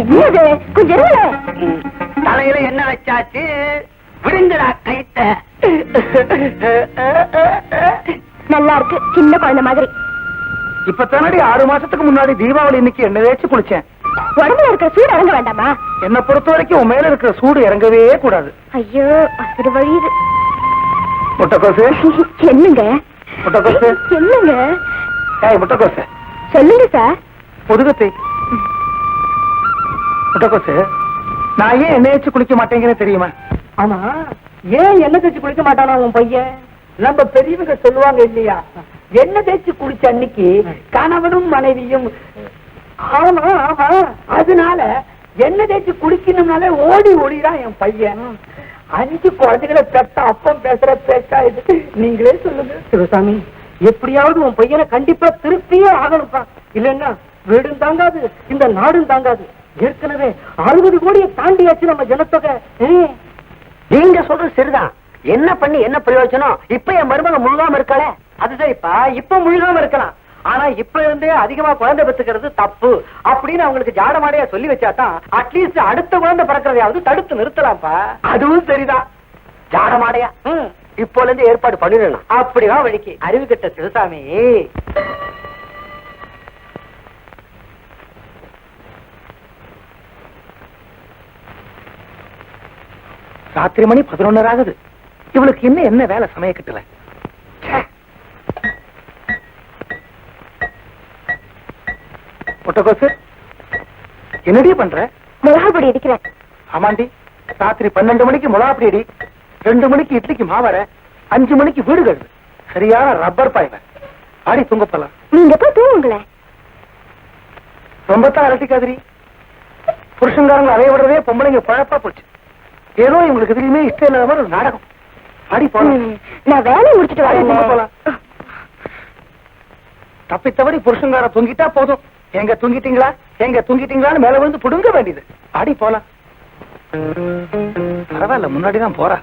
என்னது? கொஞ்சம் தலையில என்ன வச்சாச்சு? விடுங்கடா கைத்த. நல்லா இருக்கு. சின்ன குழந்தை மாதிரி. இப்ப தானடி ஆறு மாசத்துக்கு முன்னாடி தீபாவளி இன்னைக்கு எண்ணெய் தேய்ச்சி குளிச்சேன். உடம்புல இருக்கிற சூடு இறங்க வேண்டாமா? என்னை பொறுத்த வரைக்கும் உன் மேல இருக்கிற சூடு இறங்கவே கூடாது. ஐயோ அசுறு வழியுது முட்டைக்கோசு. என்னங்க? முட்டைக்கோசு. என்னங்க? முட்டைக்கோசு. சொல்லுங்க சார். முதுகத்தை. முட்டைக்கோசு நான் ஏன் எண்ணெய் தேய்ச்சி குளிக்க மாட்டேங்கிறேன் தெரியுமா? ஆமா. ஏன் எண்ணெய் தேய்ச்சி குளிக்க மாட்டானா உன் பையன்? நம்ம பெரியவங்க சொல்லுவாங்க இல்லையா? எண்ணெய் தேய்ச்சி குளிச்ச அன்னைக்கு கணவனும் மனைவியும் ஆமா ஆமா. அதனால எண்ணெய் தேய்ச்சி குளிக்கணும்னாலே ஓடி ஓடிதான் என் பையன். அஞ்சு குழந்தைகளை பெத்த அப்பம் பேசுற பேச்சா இது. நீங்களே சொல்லுங்க. சிவசாமி எப்படியாவது உன் பையனை கண்டிப்பா திருப்தியே ஆகணும்ப்பா. இல்லைன்னா வீடும் தாங்காது இந்த நாடும் தாங்காது. ஏற்கனவே அறுபது கோடியை தாண்டியாச்சு நம்ம ஜனத்தொகை. நீங்க சொல்றது சரிதான். என்ன பண்ணி என்ன பிரயோஜனம்? இப்ப என் மருமக முழுகாம இருக்காளே. அது சரிப்பா இப்ப முழுகாம இருக்கலாம். ஆனா இப்ப இருந்தே அதிகமா குழந்தை பெத்துக்கிறது தப்பு அப்படின்னு அவங்களுக்கு ஜாடமாடையா சொல்லி வச்சாதான் அட்லீஸ்ட் அடுத்த குழந்தை பிறக்கிறதையாவது தடுத்து நிறுத்தலாம்ப்பா. அதுவும் சரிதான். ஜாடமாடையா. இப்போல இருந்து ஏற்பாடு பண்ணிடணும். அப்படிதான் வழிக்கு. அறிவு கெட்ட சிவசாமி ராத்திரி மணி பதினொன்னரை ஆகுது இவளுக்கு இன்னும் என்ன வேலை சமய கட்டல? முட்டைக்கோசு என்னடி பண்ற? மிளகா பொடி அடிக்கிறேன் ஆமாண்டி ராத்திரி பன்னெண்டு மணிக்கு முலாப்படி அடி ரெண்டு மணிக்கு இட்லிக்கு மாவர அஞ்சு மணிக்கு வீடு கழுது சரியான ரப்பர் பாய்வ. ஆடி தூங்க போலாம். நீங்க போய் தூங்குங்களேன் ரொம்ப தான் அரட்டிக்காதிரி புருஷங்காரங்க அலைய விடுறதே பொம்பளைங்க பழப்பா போச்சு. ஏதோ இவங்களுக்கு எதுலையுமே இஷ்டம் இல்லாத மாதிரி ஒரு நாடகம். ஆடி போலாம். நான் வேலையை முடிச்சிட்டு வரேன். போலாம். தப்பி தவறி புருஷங்கார தூங்கிட்டா போதும். எங்க தூங்கிட்டீங்களா? எங்க தூங்கிட்டீங்களான்னு மேல விழுந்து புடுங்க வேண்டியது. ஆடி போலாம். பரவாயில்ல முன்னாடி தான் போறா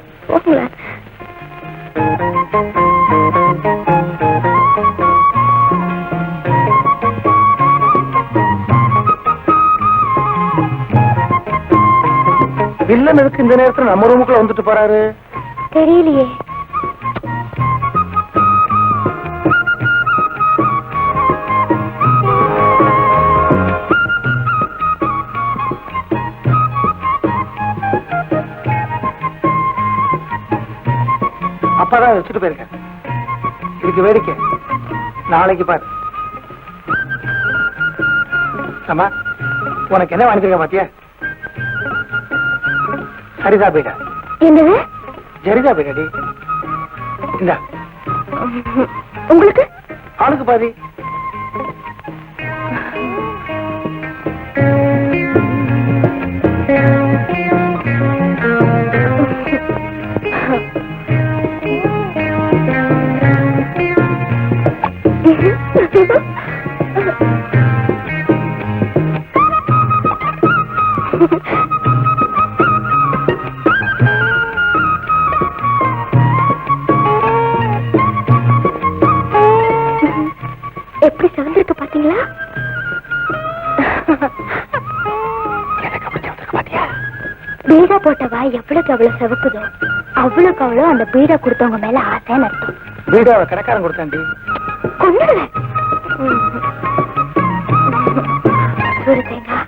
வில்லன் எதுக்கு இந்த நேரத்துல நம்ம ரூமுக்குள்ள வந்துட்டு போறாரு? தெரியலையே. அப்பாதான் வச்சுட்டு போயிருக்கேன். இதுக்கு வேடிக்கை. நாளைக்கு பாரு. அம்மா உனக்கு என்ன வாங்கிருக்க பாத்தியா? சரிதா பீடா என்னது? ஜரிதா பீடாடி இந்தா. உங்களுக்கு? ஆளுக்கு பாதி. பீடா போட்டவா எவ்வளவுக்கு எவ்வளவு செவக்குதோ அவ்வளவுக்கு அவ்வளவு அந்த பீடா கொடுத்தவங்க மேல ஆசைன்னு அர்த்தம். வீடியோவை கடைக்காரன் கொடுத்தாண்டி கொண்டுடுவேன் சூடு தேங்காய்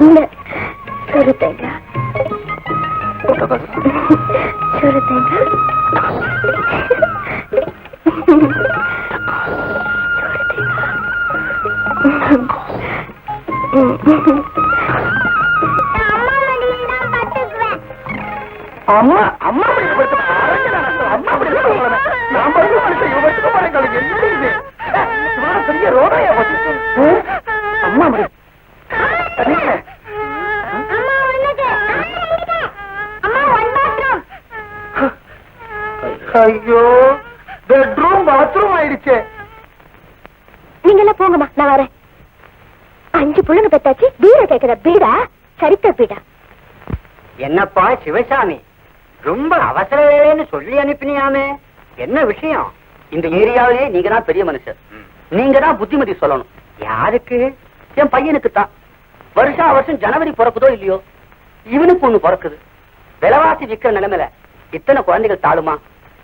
இல்ல தேங்காய் சூடு தேங்காய் எனக்கு என்ன இது? இவ்வளவு பெரிய ரோடையா அம்மா அப்படி. ஐயோ பெட்ரூம் பாத்ரூம் ஆயிடுச்சு. நீங்க எல்லாம் போங்கம்மா நான் வரேன். அஞ்சு புள்ளுங்க பெத்தாச்சு பீடா கேக்குற பீடா? சரித்த பீடா. என்னப்பா சிவசாமி? ரொம்ப அவசர வேலைன்னு சொல்லி அனுப்பினியாமே. என்ன விஷயம்? இந்த ஏரியாவிலே நீங்க தான் பெரிய மனுஷர். நீங்க தான் புத்திமதி சொல்லணும். யாருக்கு? என் பையனுக்கு தான் வருஷா வருஷம் ஜனவரி பிறக்குதோ இல்லையோ? இவனுக்கு ஒண்ணு பிறக்குது. விலைவாசி விக்கிற நிலைமையில இத்தனை குழந்தைகள் தாழுமா?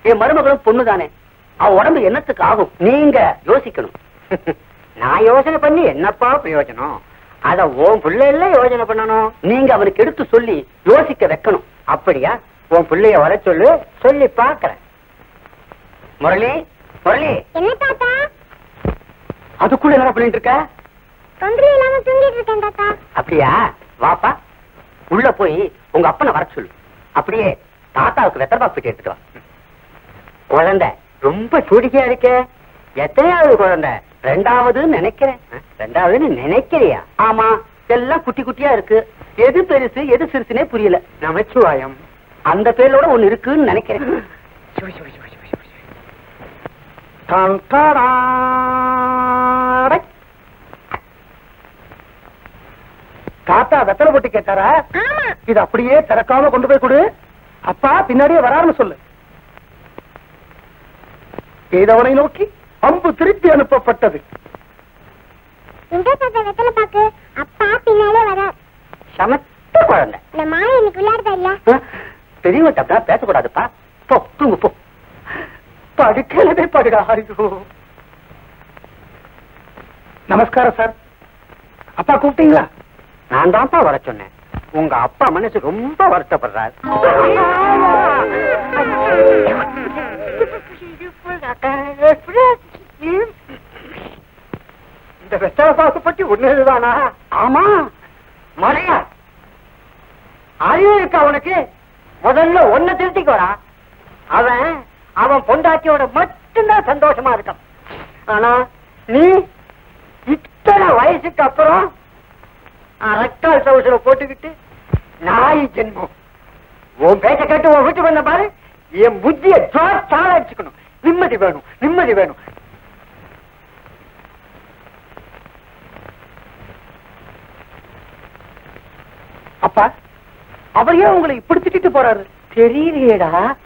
என் மருமகளும் பொண்ணு தானே அவன் உடம்பு என்னத்துக்கு ஆகும்? நீங்க யோசிக்கணும். நான் யோசனை பண்ணி என்னப்பா பிரயோஜனம்? அத உன் பிள்ளைல யோசனை பண்ணணும். நீங்க அவனுக்கு எடுத்து சொல்லி யோசிக்க வைக்கணும். அப்படியா? உன் பிள்ளைய வர சொல்லு சொல்லி பாக்குறேன் முரளி முரளி. என்ன தாத்தா? அதுக்குள்ள என்ன பண்ணிட்டு இருக்க? தொந்தரவு இல்லாம தூங்கிட்டு இருக்கேன் தாத்தா. அப்படியா? வாப்பா. உள்ள போய் உங்க அப்பனை வர சொல்லு. அப்படியே தாத்தாவுக்கு வெத்தரப்பா போயிட்டு எடுத்துட்டு வா. குழந்தை ரொம்ப சூடிக்கையா இருக்கே. எத்தனையாவது குழந்தை? ரெண்டாவதுன்னு நினைக்கிறேன். ரெண்டாவதுன்னு நினைக்கிறியா? ஆமா. எல்லாம் குட்டி குட்டியா இருக்கு. எது பெருசு எது சிறுசுனே புரியல. நமச்சிவாயம் அந்த பேரோட ஒண்ணு இருக்குன்னு நினைக்கிறேன். தாத்தா வெத்தலை போட்டு கேட்டாரா? இது அப்படியே திறக்காம கொண்டு போய் கொடு. அப்பா பின்னாடியே வராருன்னு சொல்லு. செய்தவனை நோக்கி. அம்பு திருப்பி அனுப்பப்பட்டது. அப்பா பின்னாலே வர. சமத்த குழந்தை. இன்னைக்கு விளையாடுதா இல்ல பேசக்கூடாதுப்பா. போ தூங்கு போ. படுக்கலவே படுடா ஐயோ. நமஸ்காரம் சார். அப்பா கூப்பிட்டீங்களா? நான் தான்ப்பா வர சொன்னேன். உங்க அப்பா மனசு ரொம்ப வருத்தப்படுறாரு. இந்த பற்றி ஒண்ணுதானா ஆமா. மறையா. அறிவு இருக்கா உனக்கு? முதல்ல ஒன்ன திருத்திக்கு வரா அவன் அவன் பொண்டாட்டியோட மட்டும்தான் சந்தோஷமா இருக்கான். ஆனா நீ இத்தனை வயசுக்கு அப்புறம் அரக்கால் சவுசர போட்டுக்கிட்டு நாய் ஜென்மம். உன் பேச்ச கேட்டு உன் வீட்டுக்கு வந்த பாரு என் புத்திய ஜோத்தால அடிச்சுக்கணும். நிம்மதி வேணும் நிம்மதி வேணும். அப்பா அவரையே உங்களை இப்படி திட்டிட்டு போறாரு. தெரியலையேடா.